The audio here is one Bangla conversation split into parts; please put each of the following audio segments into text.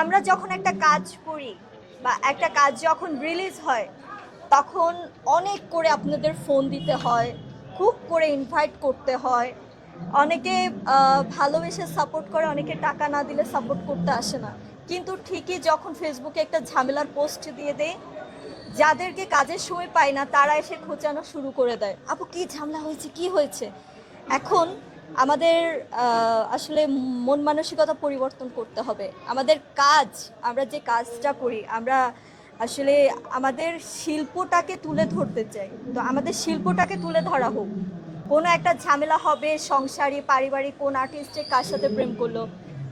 আমরা যখন একটা কাজ করি বা একটা কাজ যখন রিলিজ হয়, তখন অনেক করে আপনাদের ফোন দিতে হয়, খুব করে ইনভাইট করতে হয়। অনেকে ভালোবেসে সাপোর্ট করে, অনেকে টাকা না দিলে সাপোর্ট করতে আসে না। কিন্তু ঠিকই যখন ফেসবুকে একটা ঝামেলার পোস্ট দিয়ে দেয়, যাদেরকে কাজের সময় পায় না, তারা এসে খোঁচানো শুরু করে দেয়। আপু, কি ঝামেলা হয়েছে? কি হয়েছে? এখন আমাদের আসলে মন মানসিকতা পরিবর্তন করতে হবে। আমাদের কাজ, আমরা যে কাজটা করি, আমরা আসলে আমাদের শিল্পটাকে তুলে ধরতে চাই। তো আমাদের শিল্পটাকে তুলে ধরা হোক। কোনো একটা ঝামেলা হবে সংসারী, পারিবারিক, কোন আর্টিস্টে কার সাথে প্রেম করল,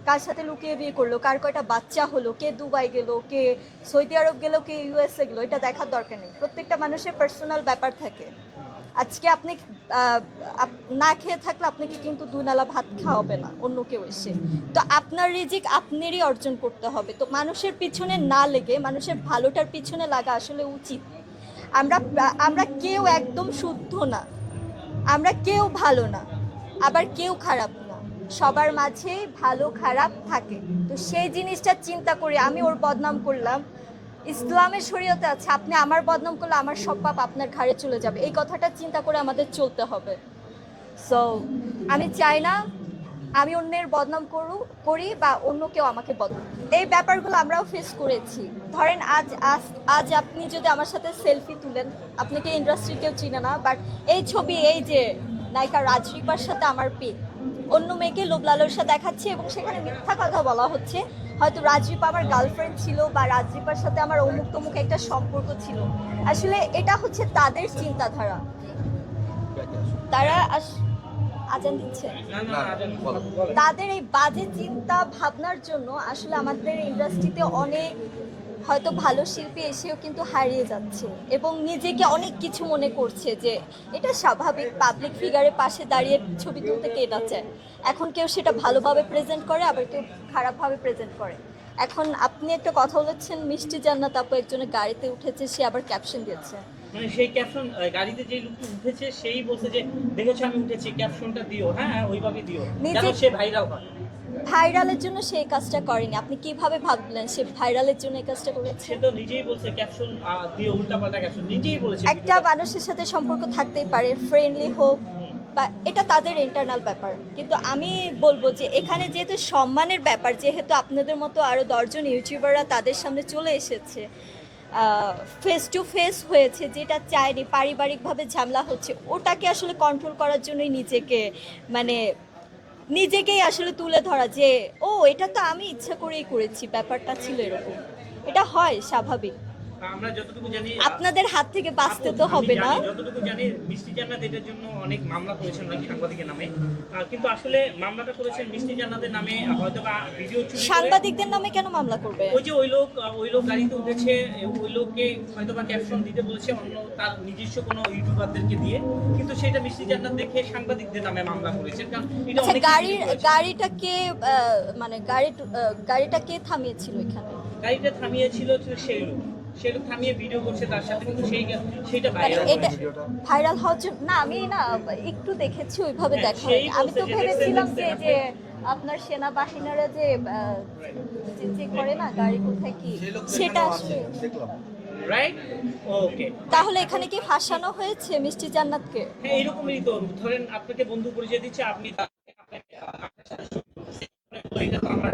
কার সাথে লুকিয়ে বিয়ে করল, কার কয়টা বাচ্চা হলো, কে দুবাই গেলো, কে সৌদি আরব গেলো, কে ইউএসএ গেলো, এটা দেখার দরকার নেই। প্রত্যেকটা মানুষের পার্সোনাল ব্যাপার থাকে। আজকে আপনি না খেয়ে থাকলে আপনাকে কিন্তু দুনালা ভাত খাওয়াবে না, অন্য কেউ এসে। তো আপনার রিজিক আপনারই অর্জন করতে হবে। তো মানুষের পিছনে না লেগে, মানুষের ভালোটার পিছনে লাগা আসলে উচিত। আমরা আমরা কেউ একদম শুদ্ধ না। আমরা কেউ ভালো না, আবার কেউ খারাপ না। সবার মাঝে ভালো খারাপ থাকে। তো সেই জিনিসটা চিন্তা করে আমি ওর বদনাম করলাম ইসলামের শরীয়তে আছে, আপনি আমার বদনাম করলে আমার সব পাপ আপনার ঘাড়ে চলে যাবে। এই কথাটা চিন্তা করে আমাদের চলতে হবে। সো আমি চাই না আমি অন্যের বদনাম করু, করি বা অন্য কেউ আমাকে বদনাম এই ব্যাপারগুলো আমরাও ফেস করেছি। ধরেন আজ আজ আজ আপনি যদি আমার সাথে সেলফি তুলেন, আপনাকে ইন্ডাস্ট্রি কেউ চিনে না বাট এই ছবি, এই যে নায়িকা রাজরিপার সাথে আমার পি অন্য মেয়েকে লোভ লালসা দেখাচ্ছে এবং সেখানে মিথ্যা কথা বলা হচ্ছে। হয়তো রাজদীপ আমার গার্লফ্রেন্ড ছিল বা রাজদীপার সাথে আমার অমুক তমুক একটা সম্পর্ক ছিল। আসলে এটা হচ্ছে তাদের চিন্তাধারা। তারা আজান দিচ্ছে। তাদের এই বাজে চিন্তা ভাবনার জন্য আসলে আমাদের ইন্ডাস্ট্রিতে অনেক হয়তো ভালো শিল্পী এসেও কিন্তু হারিয়ে যাচ্ছে এবং নিজেকে অনেক কিছু মনে করছে যে এটা স্বাভাবিক পাবলিক ফিগারের পাশে দাঁড়িয়ে ছবি তুলতে কে না চায় এখন কেউ সেটা ভালোভাবে প্রেজেন্ট করে, আবার কেউ খারাপভাবে প্রেজেন্ট করে। এখন আপনি একটা কথা বলেছেন, মিষ্টি জান্নাত আপু একজনের গাড়িতে উঠেছে, সে আবার ক্যাপশন দিয়েছে। মানে সেই ক্যাপশন গাড়িতে যে লোকটি উঠেছে সেই বলছে যে দেখেছ আমি উঠেছি ক্যাপশনটা দিও। হ্যাঁ হ্যাঁ ওইভাবে দিও। সে ভাইরাল হয়? ভাইরালের জন্য সে এই কাজটা করেনি। আপনি কীভাবে ভাবলেন সে ভাইরালের জন্য এই কাজটা করেছে? সে তো নিজেই বলছে ক্যাপশন দিও উল্টাপাল্টা ক্যাপশন নিজেই বলেছে একটা মানুষের সাথে সম্পর্ক থাকতেই পারে ফ্রেন্ডলি হোক বা এটা তাদের ইন্টারনাল ব্যাপার। কিন্তু আমি বলব যে এখানে যেহেতু সম্মানের ব্যাপার যেহেতু আপনাদের মতো আরও দশজন ইউটিউবাররা তাদের সামনে চলে এসেছে ফেস টু ফেস হয়েছে, যেটা চায়নি পারিবারিকভাবে ঝামেলা হচ্ছে, ওটাকে আসলে কন্ট্রোল করার জন্যই নিজেকে মানে নিজেকেই আসলে তুলে ধরা যে, ও, এটা তো আমি ইচ্ছা করেই করেছি, ব্যাপারটা ছিল এরকম। এটা হয় স্বাভাবিক। আমরা যতটুকু জানি আপনাদের হাত থেকে বাঁচতে তো হবে না। যতটুকু জানি মিষ্টি জান্নাত এটার জন্য অনেক মামলা করেছেন নাকি সাংবাদিকের নামে। কিন্তু আসলে মামলাটা করেছেন মিষ্টি জান্নাতের নামে হয়তো বা ভিডিও চুরি সাংবাদিকদের নামে কেন মামলা করবে? ওই যে ওই লোক ওই লোক গাড়িতে উঠেছে ওই লোককে হয়তো বা ক্যাপশন দিতে বলেছে অন্য তার নিজস্ব কোনো ইউটিউবারদেরকে দিয়ে। কিন্তু সেটা মিষ্টি জান্নাত দেখে সাংবাদিকদের নামে মামলা করেছেন কারণ এটা আচ্ছা অনেক গাড়ির গাড়িটা কে আহ, মানে গাড়ি আহ, গাড়িটা কে থামিয়েছিল এখানে? গাড়িটা থামিয়েছিল সেই লোক। সেই লোক থামিয়ে ভিডিও করছে তার সাথে কিন্তু সেই সেইটা মানে ভাইরাল এটা ভাইরাল হওয়ার জন্য না আমি না একটু দেখেছি ওইভাবে হ্যাঁ, দেখা আমি তো ভেবেছিলাম যে যে আপনার সেনাবাহিনীরা যে আহ, যে- করে না গাড়ি কোথায় কি সেটা আসলে রাইট ওকে তাহলে এখানে কি ফাঁসানো হয়েছে মিষ্টি জান্নাতকে? হ্যাঁ এরকমই তো। ধরেন আপনাকে বন্ধু পরিচয় দিচ্ছে আপনি আপনাকে- আপনার সাথে আমার